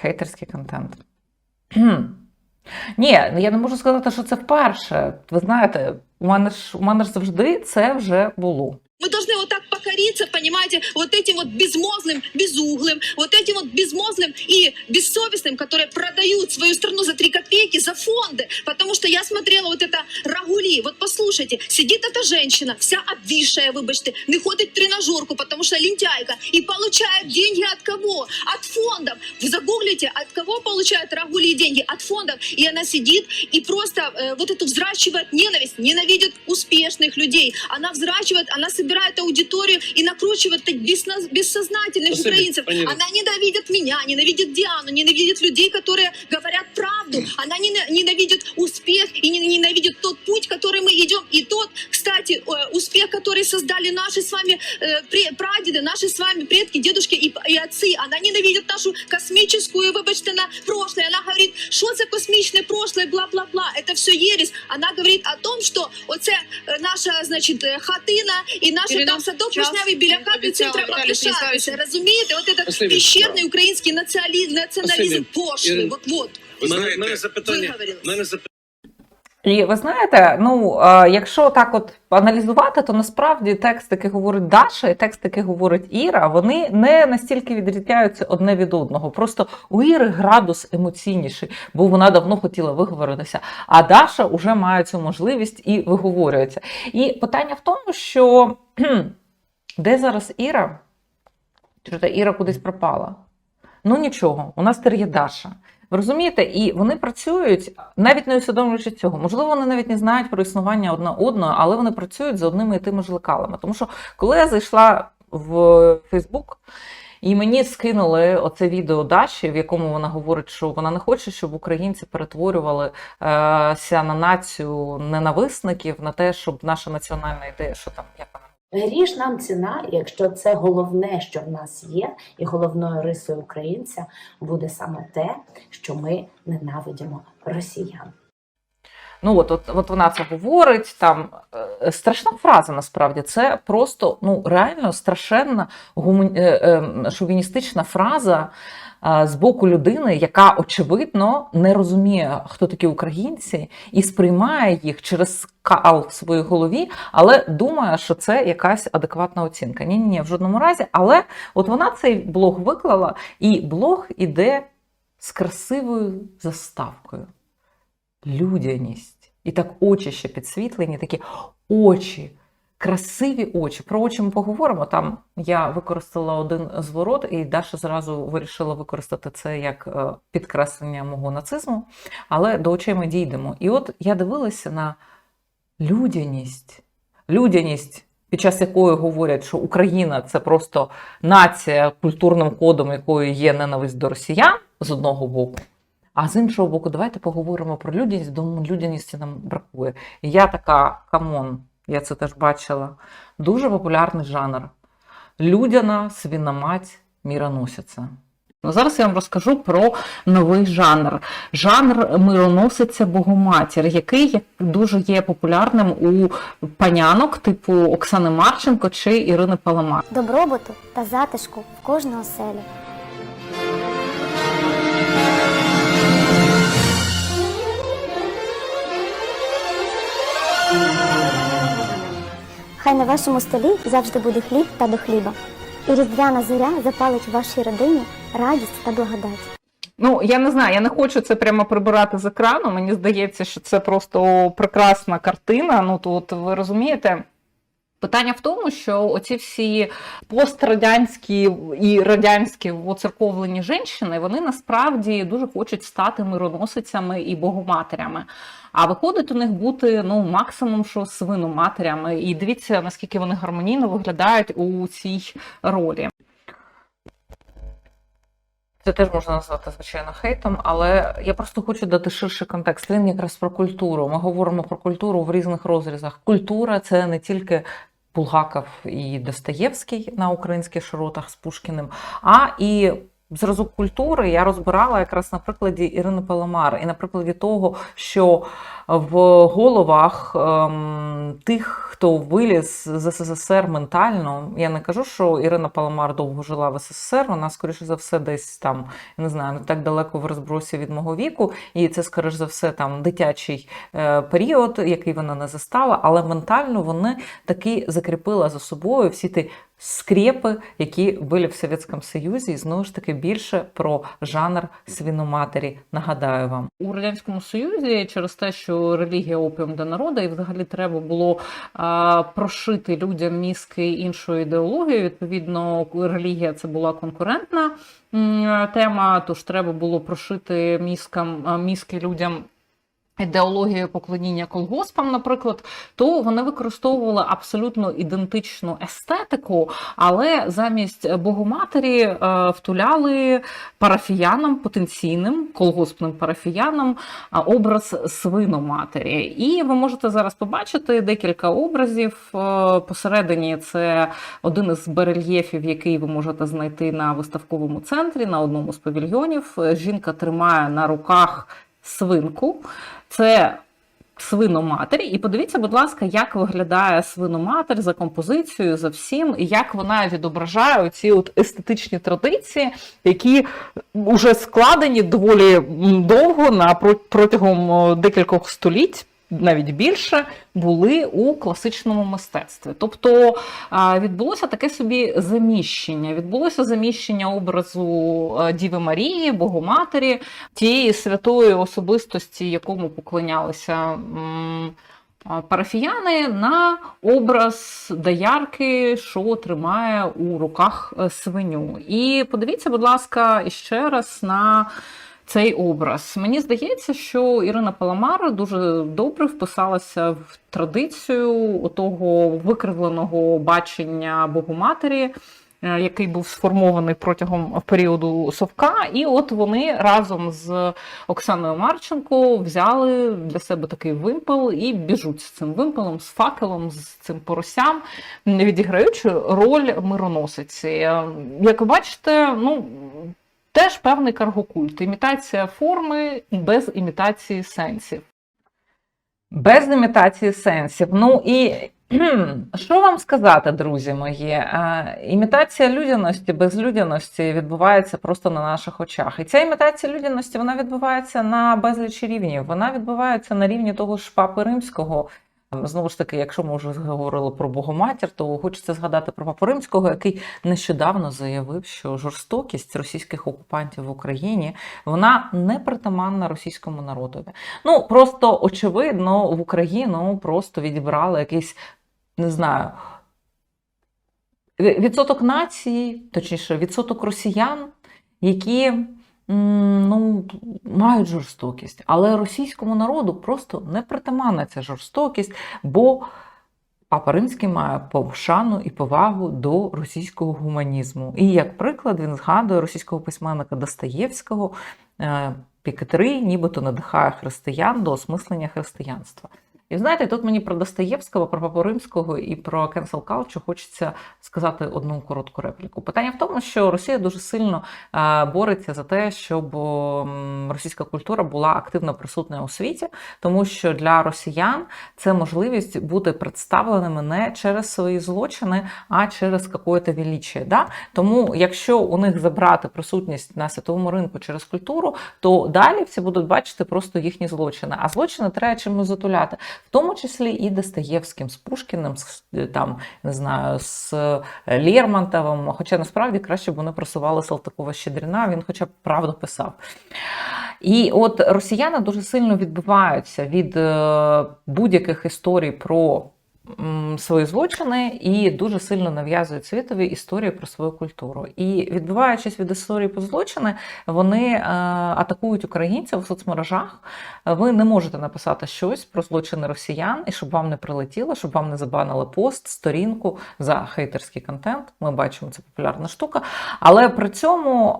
Хейтерський контент. Ні, ну я не можу сказати, що це вперше. Ви знаєте, у мене ж у мене ж завжди це вже було. Ми повинні вот так покориться, понимаете, вот этим вот безмозглым, безуглым, вот этим вот безмозглым и бессовестным, которые продают свою страну за три копейки, за фонды. Потому что я смотрела вот это Рагули. Вот послушайте, сидит эта женщина, вся обвисшая, выбачьте, не ходит в тренажерку, потому что лентяйка, и получает деньги от кого? От фондов. Вы загуглите, от кого получает Рагули деньги? От фондов. И она сидит и просто э, вот эту взращивает ненависть, ненавидит успешных людей. Она взращивает, она собирает аудиторию и накручивает так бессна- бессознательных Спасибо, украинцев. пані Ірино. Она ненавидит меня, ненавидит Диану, ненавидит людей, которые говорят правду. Она нена- ненавидит успех и не- ненавидит тот путь, который мы идем. И тот, кстати, э, успех, который создали наши с вами э, пре- прадеды, наши с вами предки, дедушки и, и отцы. Она ненавидит нашу космическую, выбачте, на прошлое. Она говорит, что за космичное прошлое, бла-бла-бла. Это все ересь. Она говорит о том, что оце е, наша, значить, е, хатина і наш Ірина, там садок час. Вишневий біля хати, цим треба пишатися. Розумієте? От Спасибі. піщерний український націоналізм, націоналізм Спасибі. пошлий. Вот. Мене, запитання. Мене запитання. І ви знаєте, ну е, якщо так от аналізувати, то насправді текст, який говорить Даша, і текст, який говорить Іра, вони не настільки відрізняються одне від одного. Просто у Іри градус емоційніший, бо вона давно хотіла виговоритися. А Даша вже має цю можливість і виговорюється. І питання в тому, що де зараз Іра? Чи та Іра кудись пропала? Ну нічого, у нас тепер є Даша. Ви розумієте, і вони працюють, навіть не усвідомлюючи цього. Можливо, вони навіть не знають про існування одна одного, але вони працюють за одними і тими ж лекалами. Тому що коли я зайшла в Фейсбук, і мені скинули оце відео Даші, в якому вона говорить, що вона не хоче, щоб українці перетворювалися на націю ненависників, на те, щоб наша національна ідея, що там як вона Гріш нам ціна, якщо це головне, що в нас є, і головною рисою українця буде саме те, що ми ненавидимо росіян. Ну от, от, от вона це говорить. Там е, страшна фраза насправді. Це просто ну реально страшенна гуму... е, е, шовіністична фраза з боку людини, яка очевидно не розуміє, хто такі українці, і сприймає їх через кал в своїй голові, але думає, що це якась адекватна оцінка. Ні, ні, ні, в жодному разі. Але от вона цей блог виклала, і блог іде з красивою заставкою людяність. І так очі ще підсвітлені, такі очі, красиві очі. Про очі ми поговоримо. Там я використала один зворот, і Даша зразу вирішила використати це як е, підкреслення мого нацизму. Але до очей ми дійдемо. І от я дивилася на людяність. Людяність, під час якої говорять, що Україна це просто нація, культурним кодом якої є ненависть до росіян з одного боку. А з іншого боку, давайте поговоримо про людяність, бо людяності нам бракує. І я така, камон, я це теж бачила. Дуже популярний жанр. Людяна свіномать міроносиця. Ну, зараз я вам розкажу про новий жанр. Жанр мироносиця Богоматір, який дуже є популярним у панянок, типу Оксани Марченко чи Ірини Паламар. добробуту та затишку в кожну оселю. Хай на вашому столі завжди буде хліб та до хліба. І різдвяна зоря запалить вашій родині радість та благодать. Ну, я не знаю, я не хочу це прямо прибирати з екрану. Мені здається, що це просто прекрасна картина. Ну, тут ви розумієте. Питання в тому, що оці всі пострадянські і радянські оцерковлені жінки, вони насправді дуже хочуть стати мироносицями і богоматерями. А виходить у них бути ну максимум що свиноматерями. І дивіться, наскільки вони гармонійно виглядають у цій ролі. Це теж можна назвати, звичайно, хейтом, але я просто хочу дати ширший контекст. Він якраз про культуру. Ми говоримо про культуру в різних розрізах. Культура це не тільки Булгаков і Достоєвський на українських широтах з Пушкіним, а і зразок культури я розбирала якраз на прикладі Ірини Паламар і на прикладі того, що в головах ем, тих, хто виліз з СССР ментально, я не кажу, що Ірина Паламар довго жила в СССР, вона, скоріше за все, десь там, не знаю, не так далеко в розбросі від мого віку, і це, скоріше за все, там дитячий е, період, який вона не застала, але ментально вони таки закріпила за собою всі ті скрепи, які були в Совєтському Союзі, і знову ж таки більше про жанр свиноматері. Нагадаю вам. У радянському союзі через те, що релігія опіум для народу, і взагалі треба було а, прошити людям мізки іншою ідеологією. Відповідно, релігія це була конкурентна тема, тож треба було прошити мізкам мізки людям. Ідеологію поклоніння колгоспам, наприклад, то вони використовували абсолютно ідентичну естетику, але замість Богоматері е, втуляли парафіянам, потенційним колгоспним парафіянам образ свиноматері. І ви можете зараз побачити декілька образів. Е, Посередині це один із барельєфів, який ви можете знайти на виставковому центрі на одному з павільйонів. Е, Жінка тримає на руках свинку. Це свиноматері. І подивіться, будь ласка, як виглядає свиноматер за композицією, за всім, і як вона відображає ці от естетичні традиції, які вже складені доволі довго на протягом декількох століть. Навіть більше були у класичному мистецтві. Тобто відбулося таке собі заміщення. Відбулося заміщення образу Діви Марії, Богоматері, тієї святої особистості, якому поклонялися парафіяни, на образ доярки, що тримає у руках е, свиню. І подивіться, будь ласка, іще раз на. Цей образ. Мені здається, що Ірина Паламар дуже добре вписалася в традицію того викривленого бачення Богоматері, е, який був сформований протягом періоду Совка. І от вони разом з Оксаною Марченко взяли для себе такий вимпел і біжуть з цим вимпелом, з факелом, з цим поросям, відіграючи роль мироносиці. Е, Як ви бачите, ну. Теж певний каргокульт, імітація форми без імітації сенсів. Без імітації сенсів. Ну і що вам сказати, друзі мої? Е, Імітація людяності без людяності відбувається просто на наших очах. І ця імітація людяності вона відбувається на безлічі рівнів. Вона відбувається на рівні того ж папи римського. Знову ж таки, якщо ми вже говорили про Богоматір, то хочеться згадати про Папу Римського, який нещодавно заявив, що жорстокість російських окупантів в Україні вона не притаманна російському народові. Ну просто очевидно, в Україну просто відібрали якийсь, не знаю, відсоток нації, точніше, відсоток росіян, які ну, мають жорстокість. Але російському народу просто не притаманна ця жорстокість, бо Папа Римський має повшану і повагу до російського гуманізму. І як приклад він згадує російського письменника Достоєвського, е, Пікетри, нібито надихає християн до осмислення християнства. І знаєте, тут мені про Достоєвського, про Папу Римського і про cancel culture хочеться сказати одну коротку репліку. Питання в тому, що Росія дуже сильно е, бореться за те, щоб російська культура була активно присутня у світі, тому що для росіян це можливість бути представленими не через свої злочини, а через какое-то величие. Да? Тому, якщо у них забрати присутність на світовому ринку через культуру, то далі всі будуть бачити просто їхні злочини. А злочини треба чимось затуляти, в тому числі і Достоєвським, з Пушкіним, з там не знаю, з Лермонтовим. Хоча насправді краще б вони просували Салтикова Щедрина, він хоча б правду писав. І от росіяни дуже сильно відбиваються від е, будь-яких історій про свої злочини і дуже сильно нав'язують світові історії про свою культуру. І відбиваючись від історії про злочини, вони е, атакують українців в соцмережах. Ви не можете написати щось про злочини росіян, і щоб вам не прилетіло, щоб вам не забанили пост, сторінку за хейтерський контент. Ми бачимо, це популярна штука. Але при цьому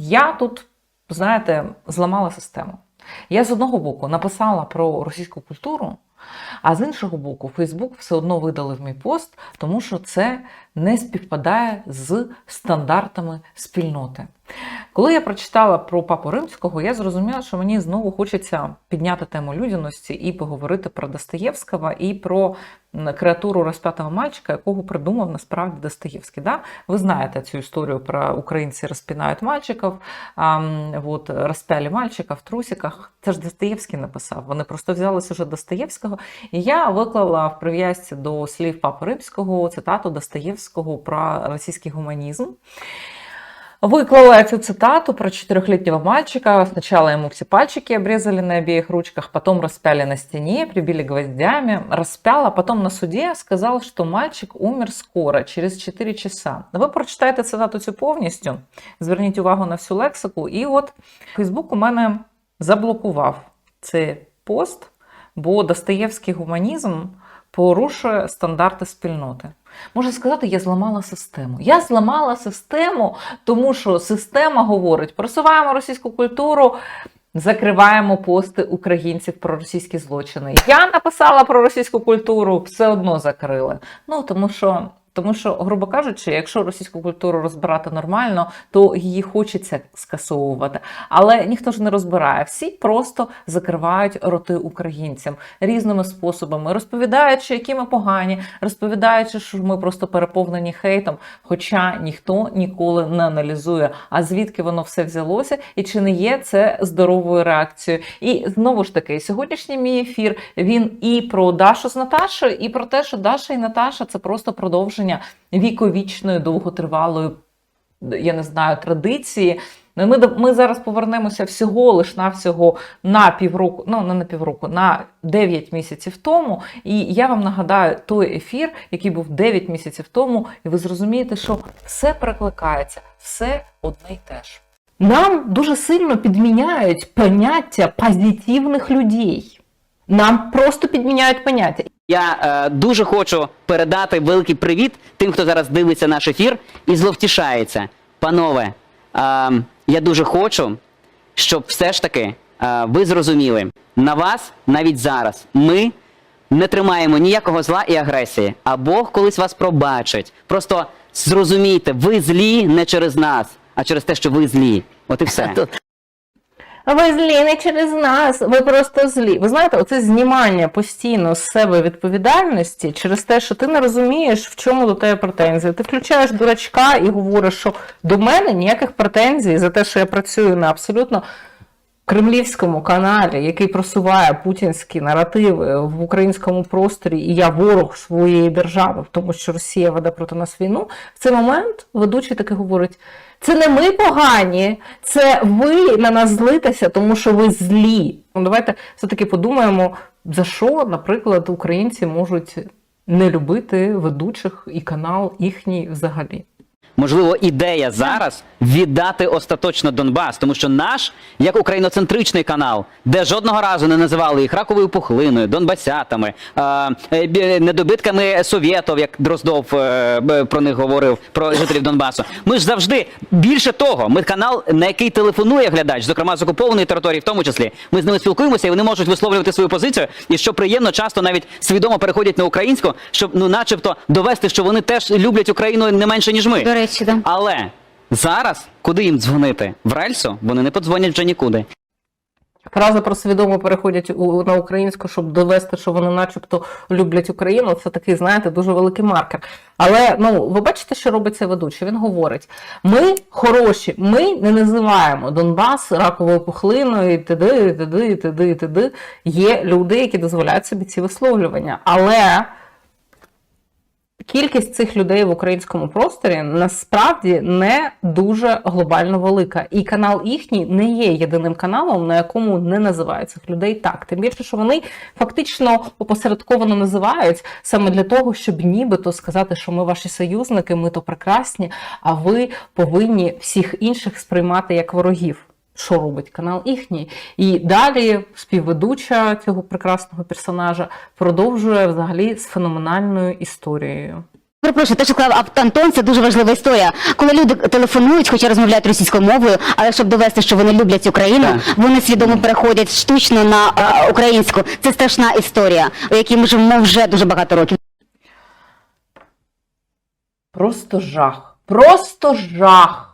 я тут, знаєте, зламала систему. Я з одного боку написала про російську культуру, А з іншого боку, Фейсбук все одно видалив мій пост, тому що це не співпадає з стандартами спільноти. Коли я прочитала про папу римського, я зрозуміла, що мені знову хочеться підняти тему людяності і поговорити про Достоєвського і про креатуру розп'ятого мальчика, якого придумав насправді Достоєвський. Да? Ви знаєте цю історію про українці розпінають мальчиків, от, розпяли мальчика в трусиках. Це ж Достоєвський написав. Вони просто взяли сюжет Достоєвського. І я виклала в прив'язці до слів Папи Римського цитату Достоєвського про російський гуманізм. Выклала эту цитату про четырехлетнего мальчика. Сначала ему все пальчики обрезали на обеих ручках, потом распяли на стене, прибили гвоздями, распял, а потом на суде сказал, что мальчик умер скоро, через 4 часа. Ви прочитаєте цитату цю повністю, зверніть увагу на всю лексику. І от Фейсбук у мене заблокував цей пост, бо Достоєвський гуманізм порушує стандарти спільноти. Можна сказати, я зламала систему. Я зламала систему, тому що система говорить: просуваємо російську культуру, закриваємо пости українців про російські злочини. Я написала про російську культуру, все одно закрили. Ну тому що. Тому що, грубо кажучи, якщо російську культуру розбирати нормально, то її хочеться скасовувати. Але ніхто ж не розбирає. Всі просто закривають роти українцям різними способами, розповідаючи, які ми погані, розповідаючи, що ми просто переповнені хейтом. Хоча ніхто ніколи не аналізує, а звідки воно все взялося, і чи не є це здоровою реакцією. І знову ж таки, сьогоднішній мій ефір він і про Дашу з Наташою, і про те, що Даша і Наташа це просто продовження віковічної, довготривалої, я не знаю, традиції. Ми, ми зараз повернемося всього лиш на всього на півроку, ну не на півроку, на 9 місяців тому. І я вам нагадаю той ефір, який був 9 місяців тому, і ви зрозумієте, що все перекликається, все одне й те ж. Нам дуже сильно підміняють поняття позитивних людей. Нам просто підміняють поняття. Я е, дуже хочу передати великий привіт тим, хто зараз дивиться наш ефір і зловтішається. Панове, е, я дуже хочу, щоб все ж таки е, ви зрозуміли, на вас навіть зараз ми не тримаємо ніякого зла і агресії, а Бог колись вас пробачить. Просто зрозумійте, ви злі не через нас, а через те, що ви злі. От і все. Ви злі не через нас, ви просто злі. Ви знаєте, оце знімання постійно з себе відповідальності через те, що ти не розумієш, в чому до тебе претензії. Ти включаєш дурачка і говориш, що до мене ніяких претензій за те, що я працюю на абсолютно кремлівському каналі, який просуває путінські наративи в українському просторі, і я ворог своєї держави, в тому що Росія веде проти нас війну. В цей момент ведучий таки говорить: це не ми погані, це ви на нас злитеся, тому що ви злі. Ну, давайте все-таки подумаємо, за що, наприклад, українці можуть не любити ведучих і канал їхній взагалі. Можливо, ідея зараз віддати остаточно Донбас, тому що наш, як україноцентричний канал, де жодного разу не називали їх раковою пухлиною, донбасятами, е, недобитками совєтів, як Дроздов е, про них говорив, про жителів Донбасу. Ми ж завжди більше того, ми канал, на який телефонує глядач, зокрема з окупованої території, в тому числі. Ми з ними спілкуємося, і вони можуть висловлювати свою позицію. І що приємно, часто навіть свідомо переходять на українську, щоб ну, начебто, довести, що вони теж люблять Україну не менше ніж ми. Речі, да. Але зараз куди їм дзвонити? В рельсу вони не подзвонять вже нікуди. Фрази про свідомо переходять у, на українську, щоб довести, що вони начебто люблять Україну. Це такий, знаєте, дуже великий маркер. Але ну ви бачите, що робить цей ведучий? Він говорить: ми хороші, ми не називаємо Донбас раковою пухлиною, і т.д., і т.д., і т.д., і т.д. Є люди, які дозволяють собі ці висловлювання. Але кількість цих людей в українському просторі насправді не дуже глобально велика. І канал їхній не є єдиним каналом, на якому не називають цих людей так. Тим більше, що вони фактично опосередковано називають саме для того, щоб нібито сказати, що ми ваші союзники, ми то прекрасні, а ви повинні всіх інших сприймати як ворогів. Що робить канал їхній? І далі співведуча цього прекрасного персонажа продовжує взагалі з феноменальною історією. Перепрошую, те, що сказав Антон, це дуже важлива історія. Коли люди телефонують, хоча розмовляють російською мовою, але щоб довести, що вони люблять Україну, Так. вони свідомо переходять штучно на а, українську. Це страшна історія, у якій ми живемо вже дуже багато років. Просто жах. Просто жах.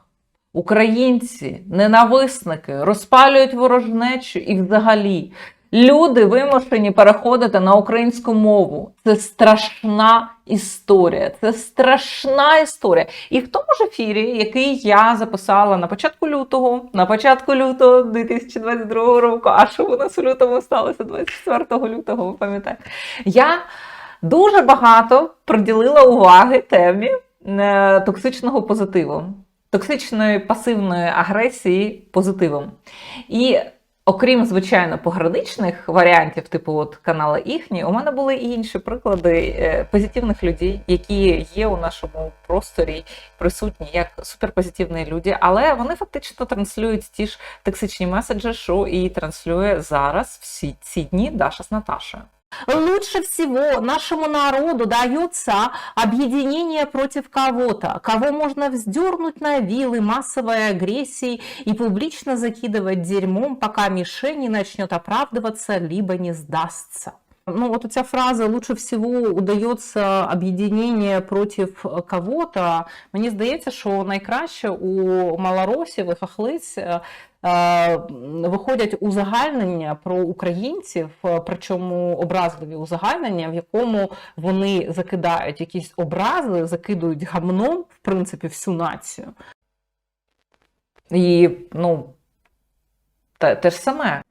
Українці, ненависники, розпалюють ворожнечу і взагалі. Люди вимушені переходити на українську мову. Це страшна історія. Це страшна історія. І в тому ж ефірі, який я записала на початку лютого, на початку лютого 2022 року, а що у нас у лютому сталося 24 лютого, ви пам'ятаєте? Я дуже багато приділила уваги темі е, токсичного позитиву, токсичної пасивної агресії позитивом. І окрім, звичайно, пограничних варіантів, типу от канала їхні, у мене були і інші приклади е, позитивних людей, які є у нашому просторі, присутні як суперпозитивні люди, але вони фактично транслюють ті ж токсичні меседжі, що і транслює зараз всі ці дні Даша з Наташею. Лучше всего нашему народу дается объединение против кого-то, кого можно вздернуть на вилы массовой агрессии и публично закидывать дерьмом, пока мишень не начнет оправдываться, либо не сдастся. Ну, вот эта фраза «лучше всего удается об'єднання против кого-то», мені здається, що найкраще у малоросів і хахлиць е, е, виходять узагальнення про українців, е, причому образливі узагальнення, в якому вони закидають якісь образи, закидують гамном, в принципі, всю націю. І, ну, те, те ж саме.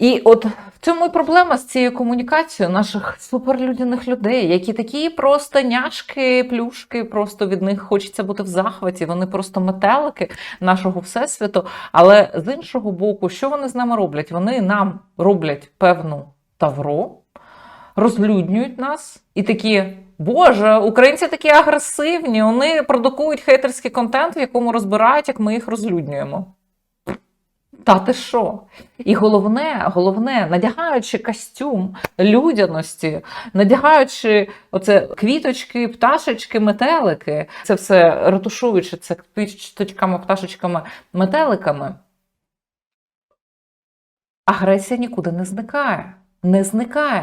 І от в цьому і проблема з цією комунікацією наших суперлюдяних людей, які такі просто няшки, плюшки, просто від них хочеться бути в захваті. Вони просто метелики нашого всесвіту. Але з іншого боку, що вони з нами роблять? Вони нам роблять певну тавро, розлюднюють нас і такі. Боже, українці такі агресивні, вони продукують хейтерський контент, в якому розбирають, як ми їх розлюднюємо. Та ти що? І головне, головне, надягаючи костюм людяності, надягаючи оце квіточки, пташечки, метелики, це все ретушуючи це квіточками, пташечками, метеликами, агресія нікуди не зникає. Не зникає.